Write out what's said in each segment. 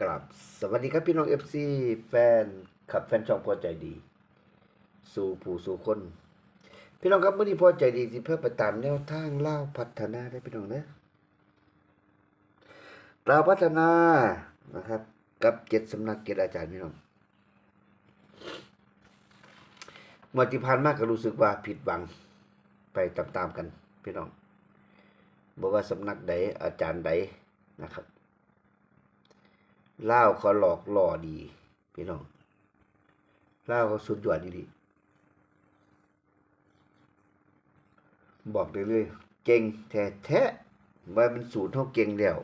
กลับสวัสดีครับพี่น้องเอฟซีแฟนขับแฟนช่องพอใจดี สู่ผู้สู่คน พี่น้องครับเมื่อนี้พอใจดีที่เพื่อไปตามแนวทางเล่าพัฒนาได้พี่น้องนะเราพัฒนานะครับ กับเจ็ดสำนักเจ็ดอาจารย์พี่น้องเมื่อที่ผ่านมากก็รู้สึกว่าผิดหวังไปตามๆกันพี่น้องบอกว่าสำนักใดอาจารย์ใดนะครับ เล่าเขาหลอกหล่อดี พี่น้องเล่าเขาสุดยอดดีๆบอกได้เลยเก่งแท้แท้ว่าเป็นสูตรเท่าเก่งแล้ว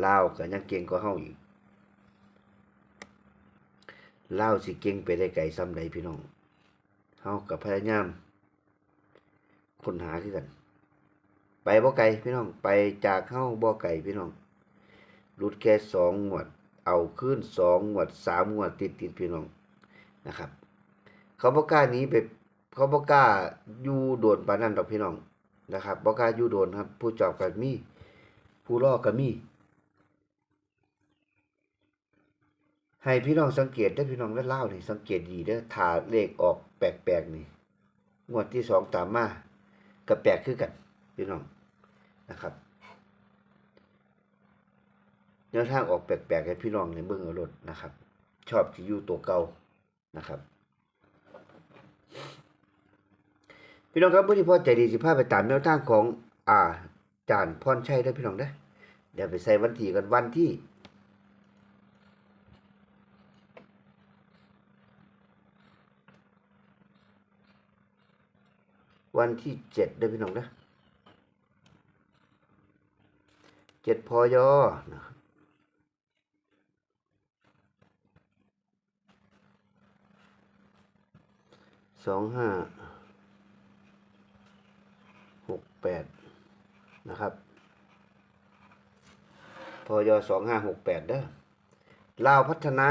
เล่าวก็ยังเก่งกว่าเฮาอีกเล่าสิเก่งไปได้ไกลซ้ำใดพี่น้องเฮากับพยายามค้นหาคือกัน ไปบ่ไกลพี่น้อง ไปจากเฮาบ่ไกลพี่น้อง รุดแค่สองงวด เอาขึ้นสองงวดสามงวดติดติดพี่น้องนะครับ เขาบอกกล้านี้ไปเขาบอกกล้าอยู่โดนปานนั้นดอกพี่น้องนะครับบอกกล้าอยู่โดนครับ ผู้จอบกับมีผู้ล่อกับมีให้พี่น้องสังเกตได้พี่น้องได้เล่านี่สังเกตดีเด้ถ้าเลขออกแปลกๆนี่งวดที่สองตามมาก็แปลกคือกัน พี่น้องนะครับ แนวทางออกแปลกๆให้พี่น้องในเบื้องรถนะครับ ชอบที่อยู่ตัวเก่านะครับ พี่น้องครับเมื่อที่พ่อใจดีสิพาไปตามแนวทางของอ่าจานพรชัยได้พี่น้องได้เดี๋ยวไปใส่วันที่กันวันที่วันที่เจ็ดได้พี่น้องนะเจ็ดพอยอนะครับ สองห้าหกแปดนะครับพอยสองห้าหกแปดเด้อลาวพัฒนา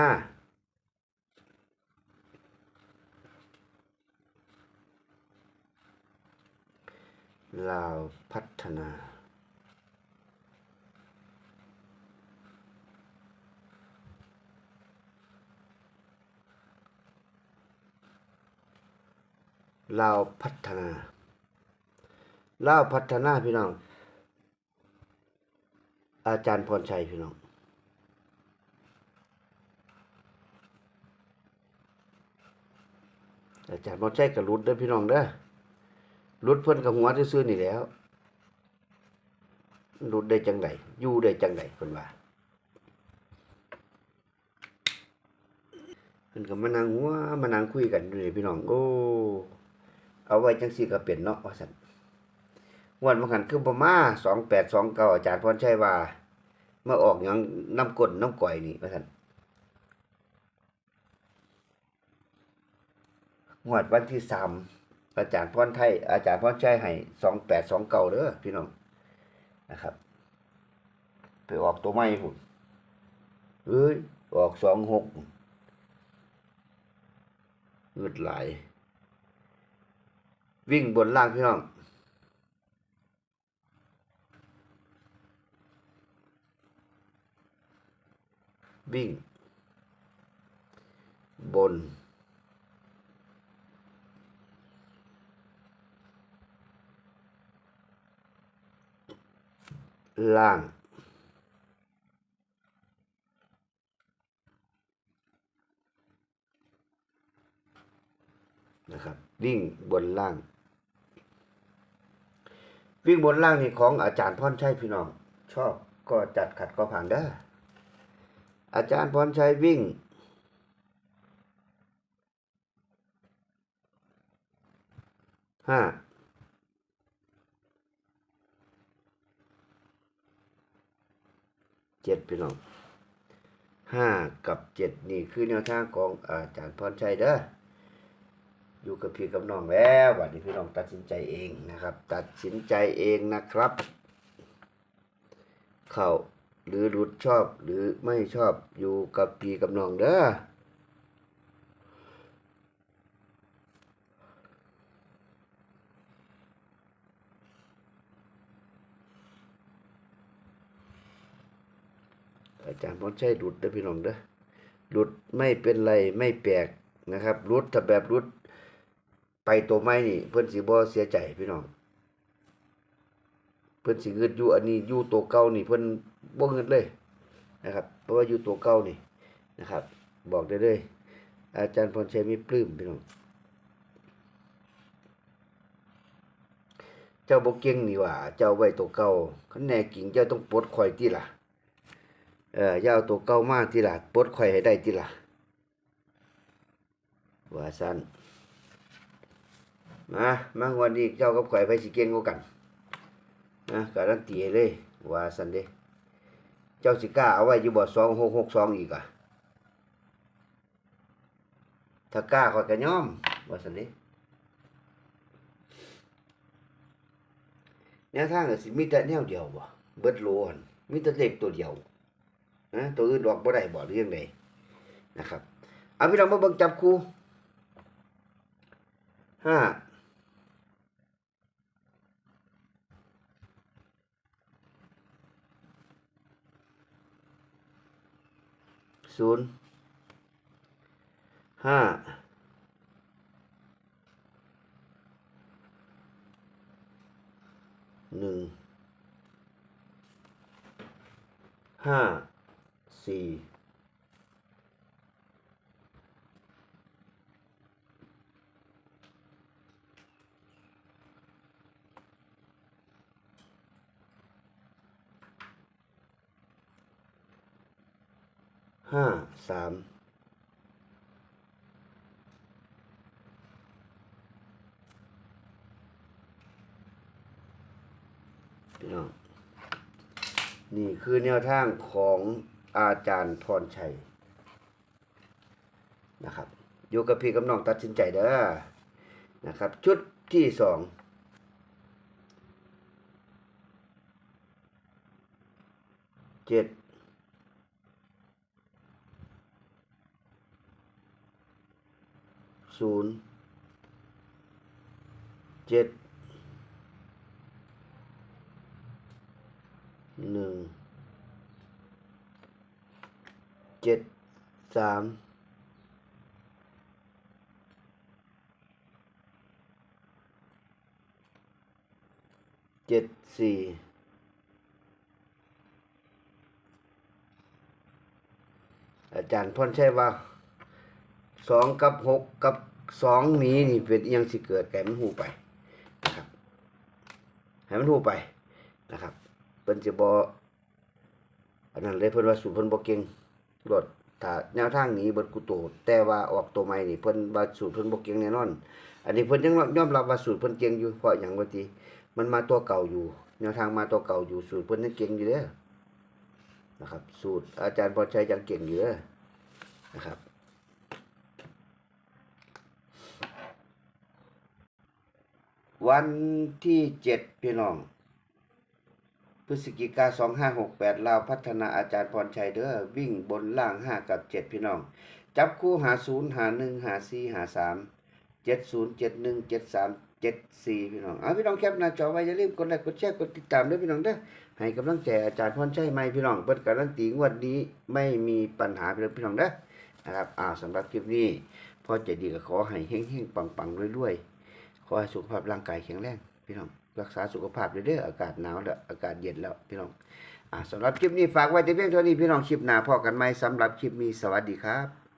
ลาวพัฒนา ลาวพัฒนาลาวพัฒนาพี่น้อง อาจารย์พรชัยพี่น้องอาจารย์พรชัยกับรุดเด้อพี่น้องเด้อรุดเพิ่นกับหัวซื่อๆนี่แล้วรุดได้จังไดอยู่ได้จังไดเพิ่นว่าเพิ่นก็มานั่งหัวมานั่งคุยกันอยู่นี่พี่น้องโอ้ เอาไว้จังซี่ก็เป็นเนาะว่าซั่นงวดมันหันคือบ่มา2829องเก่าอาจารย์พรชัยว่าเมาอออกหยังน้ำก้นน้ำก่อยนี่ว่าซั่นงวดวันที่3อาจารย์พรไทยอาจารย์พรชัยให้2829เด้อพี่น้องนะครับ ไปออกตัวใหม่พุ่นเอ้ยออก26เงืดไหล วิ่งบนล่างพี่น้องวิ่ง บน ล่าง นะครับ วิ่งบนล่าง วิ่งบนล่างนี่ของอาจารย์พรชัยพี่น้อง ชอบก็จัดขัดก็ผ่านได้ออาจารย์พรชัยวิ่ง ห้าเจ็ดพี่น้องห้ากับเจ็ดนี่คือแนวทางของอาจารย์พรชัยเด้อ อยู่กับพี่กับน้องแล้ววันนี้พี่น้องตัดสินใจเองนะครับ ตัดสินใจเองนะครับ เข้าหรือหลุดชอบหรือไม่ชอบอยู่กับพี่กับน้องเด้ออาจารย์พรชัยหลุดเด้อพี่น้องเด้อหลุดไม่เป็นไรไม่แปลกนะครับหลุดถ้าแบบหลุด ไปตัวไม้นี่ เพิ่อนสิบ่เสียใจพี่น้อง เพิ่อนสิเงิดอยู่อันนี้อยู่ตัวเก่านี่ เพิ่อนบ่เงิดเลยนะครับ เพราะว่าอยู่ตัวเก่านี่นะครับ บอกได้เลย อาจารย์พรชัยมีปลื้มพี่น้อง เจ้าบ่เก่งนี่ว่า เจ้าไว้ตัวเก่าคันแน่กิ่งเจ้าต้องปลดข่อยติล่ะ เอออย่าตัวเก่ามาติล่ะปลดข่อยให้ได้ติล่ะว่าซั่น มามาวันนี้เจ้ากับข่อยไปสิเก่งกว่ากันนะการันตีเลย ว่าซั่นเดเจ้าสิก้าเอาไว้อยู่บ่2662อีกอะถ้ากล้าข่อยก็ยอมว่าซั่นเดแนวทางก็สิมีแต่แนวเดียวบ่เบิดโลนมีแต่เลขตัวเดียวนะตัวอื่นออกบ่ได้บ่หรือยังไงนะครับเอาพี่น้องมาเบิ่งจับคู่ห้า ศูนย์ห้าหนึ่งห้าสี่ ห้าสามพี่น้องนี่คือแนวทางของอาจารย์พรชัยนะครับอยู่กับพี่กับน้องตัดสินใจเด้อนะครับ ชุดที่สองเจ็ด ศูนย์เจ็ดหนึ่งเจ็ดสามเจ็ดสี่อาจารย์พรชัยว่าสองกับหกกับ สองนี้นี่เป็นอิหยังสิเกิดแก่มันหูไปนะครับให้มันหูไปนะครับเพิ่นสิบ่อันนั้นเลยเพิ่นว่าสูตรเพิ่นบ่เก่งรถถ้าแนวทางนี้เบิดกุโตแต่ว่าออกตัวใหม่นี่เพิ่นว่าสูตรเพิ่นบ่เก่งแน่นอน อันนี้เพิ่นยังยอมรับว่าสูตรเพิ่นเก่งอยู่เพราะหยังว่าติมันมาตัวเก่าอยู่ แนวทางมาตัวเก่าอยู่สูตรเพิ่นยังเก่งอยู่เด้อนะครับ สูตรอาจารย์พรชัยยังเก่งอยู่เด้อนะครับ วันที่เจ็ดพี่น้อง พฤศจิกาสองห้าหกแปดลาวพัฒนาอาจารย์พรชัยเด้อวิ่งบนล่างห้ากับเจ็ดพี่น้อง จับคู่หาศูนย์หาหนึ่งหาสี่หาสามเจ็ดศูนย์เจ็ดหนึ่งเจ็ดสามเจ็ดสี่พี่น้องเอาพี่น้องแคปหน้าจอไว้อย่าลืมกดไลค์กดแชร์กดติดตามด้วยพี่น้องเด้อให้กำลังใจอาจารย์พรชัยใหม่พี่น้องเปิดการันตีงวดนี้ไม่มีปัญหาพี่น้องพี่น้องเด้อนะครับอ่าสำหรับคลิปนี้พ่อใจดีก็ขอให้เฮงๆปังๆรวยๆ ขอให้สุขภาพร่างกายแข็งแรงพี่น้องรักษาสุขภาพเรื่อยๆอากาศหนาวแล้วอากาศเย็นแล้วพี่น้องอ่าสำหรับคลิปนี้ฝากไว้แต่เพียงเท่านี้พี่น้องคลิปหน้าพอกันไหมสำหรับคลิปนี้สวัสดีครับ